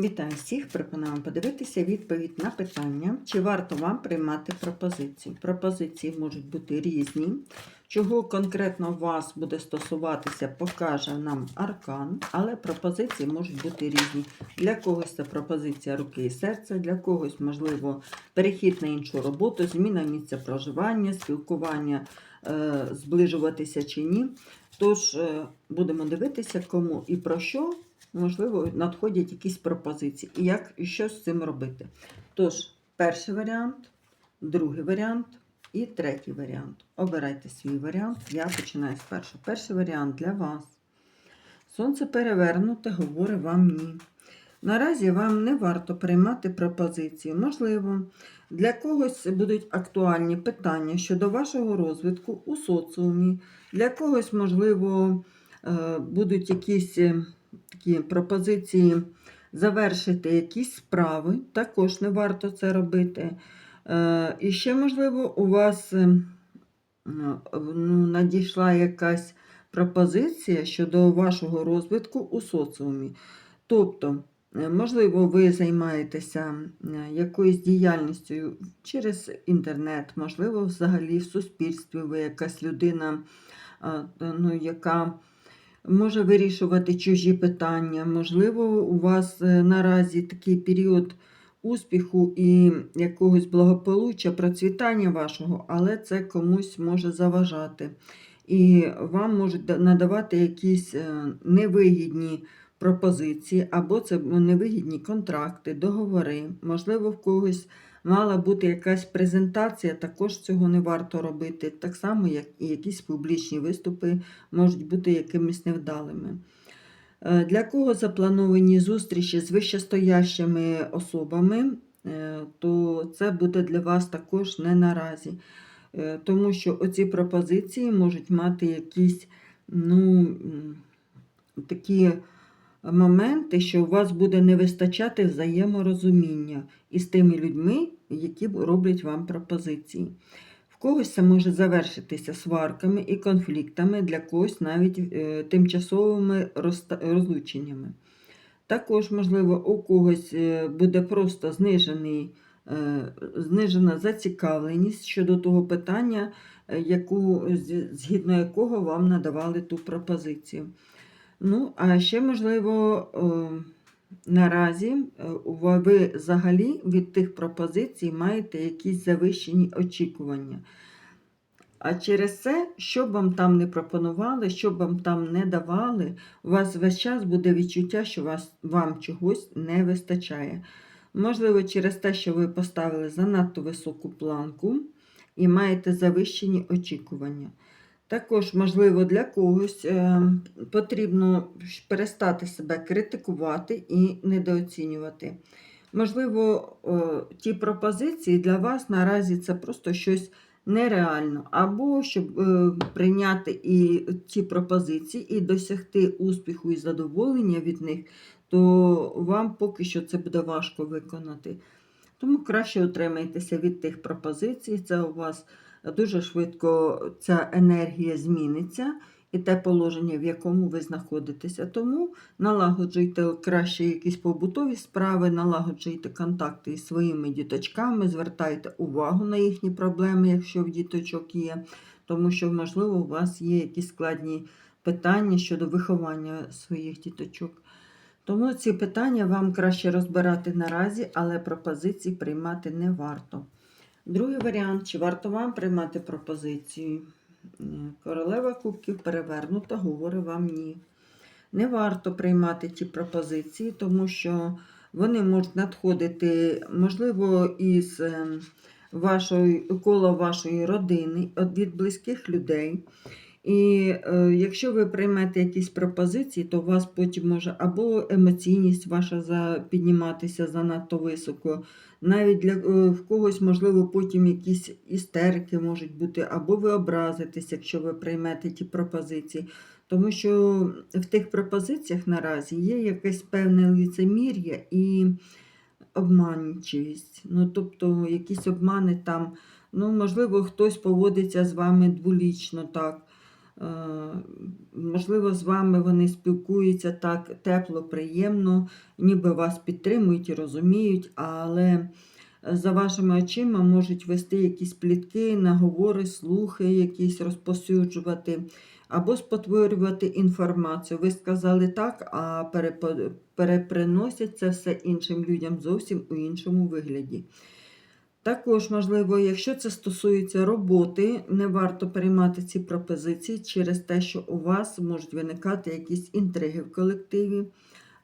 Вітаю всіх! Пропонуємо подивитися відповідь на питання, чи варто вам приймати пропозиції. Пропозиції можуть бути різні. Чого конкретно вас буде стосуватися, покаже нам аркан, але пропозиції можуть бути різні. Для когось це пропозиція руки і серця, для когось, можливо, перехід на іншу роботу, зміна місця проживання, спілкування, е, зближуватися чи ні. Тож е, будемо дивитися, кому і про що можливо, надходять якісь пропозиції. І як і що з цим робити? Тож, перший варіант, другий варіант і третій варіант. Обирайте свій варіант. Я починаю з першого. Перший варіант для вас. Сонце перевернуте, говорить вам ні. Наразі вам не варто приймати пропозиції. Можливо, для когось будуть актуальні питання щодо вашого розвитку у соціумі. Для когось, можливо, е, будуть якісь е, пропозиції завершити якісь справи. Також не варто це робити. Е, І ще, можливо, у вас е, ну, надійшла якась пропозиція щодо вашого розвитку у соціумі. Тобто, е, можливо, ви займаєтеся якоюсь діяльністю через інтернет, можливо, взагалі в суспільстві ви якась людина, ну, яка може вирішувати чужі питання. Можливо, у вас е, наразі такий період успіху і якогось благополуччя, процвітання вашого, але це комусь може заважати. І вам можуть надавати якісь е, невигідні пропозиції, або це невигідні контракти, договори. Можливо, в когось мала бути якась презентація, також цього не варто робити. Так само, як і якісь публічні виступи можуть бути якимись невдалими. Е, Для кого заплановані зустрічі з вищестоящими особами, е, то це буде для вас також не наразі. Е, Тому що оці пропозиції можуть мати якісь ну, такі моменти, що у вас буде не вистачати взаєморозуміння із тими людьми, які роблять вам пропозиції. В когось це може завершитися сварками і конфліктами, для когось навіть е, тимчасовими розлученнями. Також, можливо, у когось е, буде просто знижений, е, знижена зацікавленість щодо того питання, яку, згідно якого вам надавали ту пропозицію. Ну, а ще, можливо, е, наразі е, ви взагалі від тих пропозицій маєте якісь завищені очікування. А через це, що б вам там не пропонували, що б вам там не давали, у вас весь час буде відчуття, що вас, вам чогось не вистачає. Можливо, через те, що ви поставили занадто високу планку і маєте завищені очікування. Також, можливо, для когось е, потрібно перестати себе критикувати і недооцінювати. Можливо, ті пропозиції для вас наразі це просто щось нереально. Або щоб е, прийняти і ті пропозиції і досягти успіху і задоволення від них, то вам поки що це буде важко виконати. Тому краще утримайтеся від тих пропозицій. Це у вас дуже швидко ця енергія зміниться і те положення, в якому ви знаходитеся. Тому налагоджуйте краще якісь побутові справи, налагоджуйте контакти із своїми діточками, звертайте увагу на їхні проблеми, якщо в діточок є, тому що, можливо, у вас є якісь складні питання щодо виховання своїх діточок. Тому ці питання вам краще розбирати наразі, але пропозиції приймати не варто. Другий варіант: чи варто вам приймати пропозицію? Е, Королева кубків перевернута, говорить вам ні. Не варто приймати ті пропозиції, тому що вони можуть надходити, можливо, із е, вашої, кола вашої родини, від близьких людей. І е, якщо ви приймете якісь пропозиції, то у вас потім може або емоційність ваша за, підніматися занадто високо, навіть для е, в когось, можливо, потім якісь істерики можуть бути, або ви образитесь, якщо ви приймете ті пропозиції. Тому що в тих пропозиціях наразі є якесь певне лицемір'я і обманчивість. Ну, тобто якісь обмани там, ну, можливо, хтось поводиться з вами дволічно так. Е, Можливо, з вами вони спілкуються так тепло, приємно, ніби вас підтримують і розуміють, але за вашими очима можуть вести якісь плітки, наговори, слухи, якісь розпосюджувати або спотворювати інформацію. Ви сказали так, а переприносять це все іншим людям зовсім у іншому вигляді. Також, можливо, якщо це стосується роботи, не варто приймати ці пропозиції через те, що у вас можуть виникати якісь інтриги в колективі,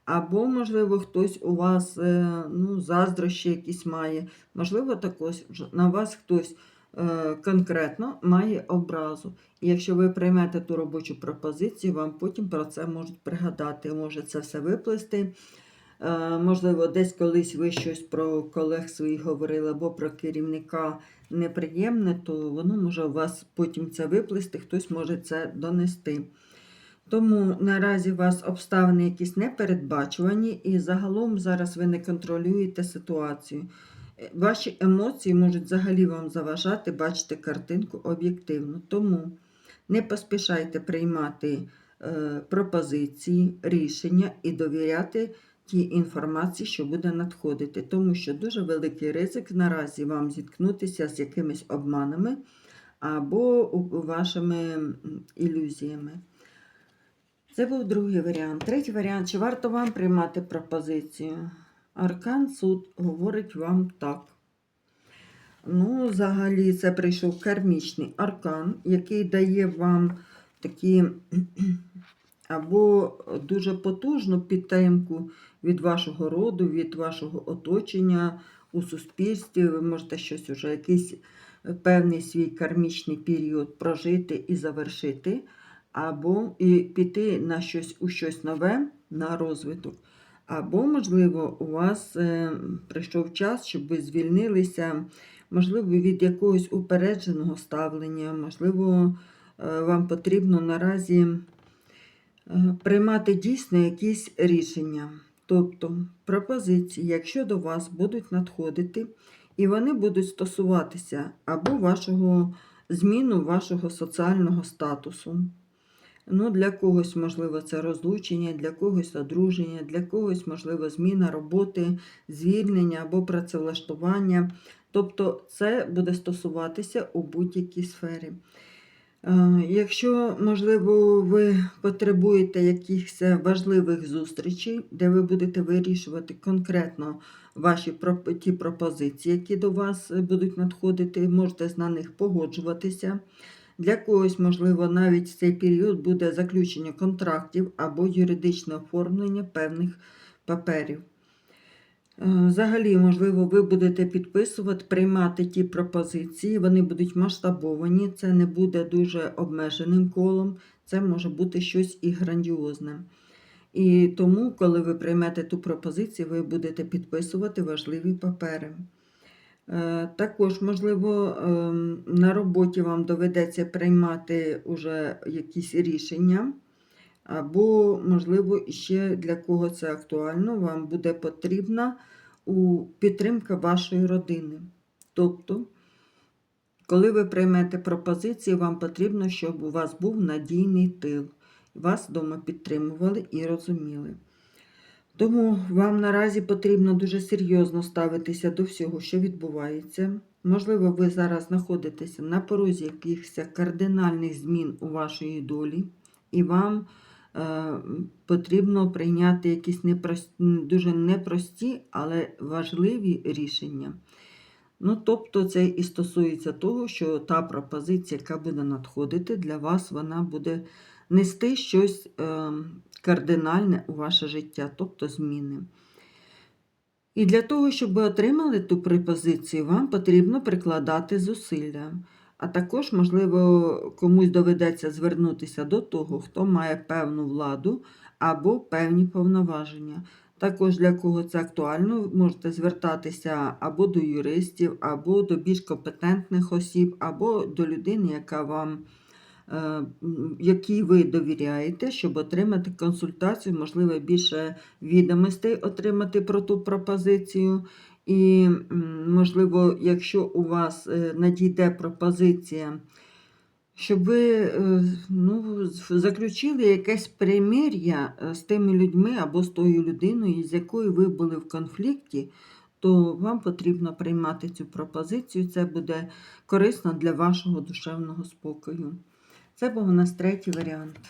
або, можливо, хтось у вас е, ну, заздрощі якісь має, можливо, також на вас хтось е, конкретно має образу. І якщо ви приймете ту робочу пропозицію, вам потім про це можуть пригадати, може це все виплести. Е, Можливо, десь колись ви щось про колег своїх говорили або про керівника неприємне, то воно може у вас потім це виплести, хтось може це донести. Тому наразі у вас обставини якісь непередбачувані, і загалом зараз ви не контролюєте ситуацію. Е, Ваші емоції можуть взагалі вам заважати бачити картинку об'єктивно. Тому не поспішайте приймати е, пропозиції, рішення і довіряти тій інформації, що буде надходити, тому що дуже великий ризик наразі вам зіткнутися з якимись обманами або вашими ілюзіями. Це був другий варіант. Третій варіант: чи варто вам приймати пропозицію? Аркан суд говорить вам так. Ну, взагалі, це прийшов кармічний аркан, який дає вам такі або дуже потужну підтримку від вашого роду, від вашого оточення у суспільстві. Ви можете щось уже якийсь е, певний свій кармічний період прожити і завершити, або і піти на щось у щось нове, на розвиток. Або, можливо, у вас е, прийшов час, щоб ви звільнилися, можливо, від якогось упередженого ставлення, можливо, е, вам потрібно наразі приймати дійсно якісь рішення. Тобто пропозиції, якщо до вас будуть надходити, і вони будуть стосуватися або вашого зміну вашого соціального статусу. Ну, для когось, можливо, це розлучення, для когось одруження, для когось, можливо, зміна роботи, звільнення або працевлаштування. Тобто це буде стосуватися у будь-якій сфері. Е, Якщо, можливо, ви потребуєте якихось важливих зустрічей, де ви будете вирішувати конкретно ваші ті пропозиції, які до вас будуть надходити, можете на них погоджуватися. Для когось, можливо, навіть в цей період буде заключення контрактів або юридичне оформлення певних паперів. Е, Взагалі, можливо, ви будете підписувати, приймати ті пропозиції, вони будуть масштабовані, це не буде дуже обмеженим колом, це може бути щось і грандіозне. І тому, коли ви приймете ту пропозицію, ви будете підписувати важливі папери. Е, Також, можливо, ем, на роботі вам доведеться приймати уже якісь рішення, або, можливо, ще для кого це актуально, вам буде потрібна підтримка вашої родини. Тобто, коли ви приймете пропозиції, вам потрібно, щоб у вас був надійний тил. Вас вдома підтримували і розуміли. Тому вам наразі потрібно дуже серйозно ставитися до всього, що відбувається. Можливо, ви зараз знаходитеся на порозі якихось кардинальних змін у вашій долі, і вам потрібно прийняти якісь непрості, дуже непрості, але важливі рішення. Ну, тобто, це і стосується того, що та пропозиція, яка буде надходити, для вас вона буде нести щось е, кардинальне у ваше життя, тобто зміни. І для того, щоб ви отримали ту пропозицію, вам потрібно прикладати зусилля. А також, можливо, комусь доведеться звернутися до того, хто має певну владу або певні повноваження. Також для кого це актуально, можете звертатися або до юристів, або до більш компетентних осіб, або до людини, яка вам, е, якій ви довіряєте, щоб отримати консультацію, можливо, більше відомостей отримати про ту пропозицію. І, можливо, якщо у вас е, надійде пропозиція щоб ви е, ну, заключили якесь примир'я е, з тими людьми або з тою людиною, з якою ви були в конфлікті, то вам потрібно приймати цю пропозицію. Це буде корисно для вашого душевного спокою. Це був у нас третій варіант.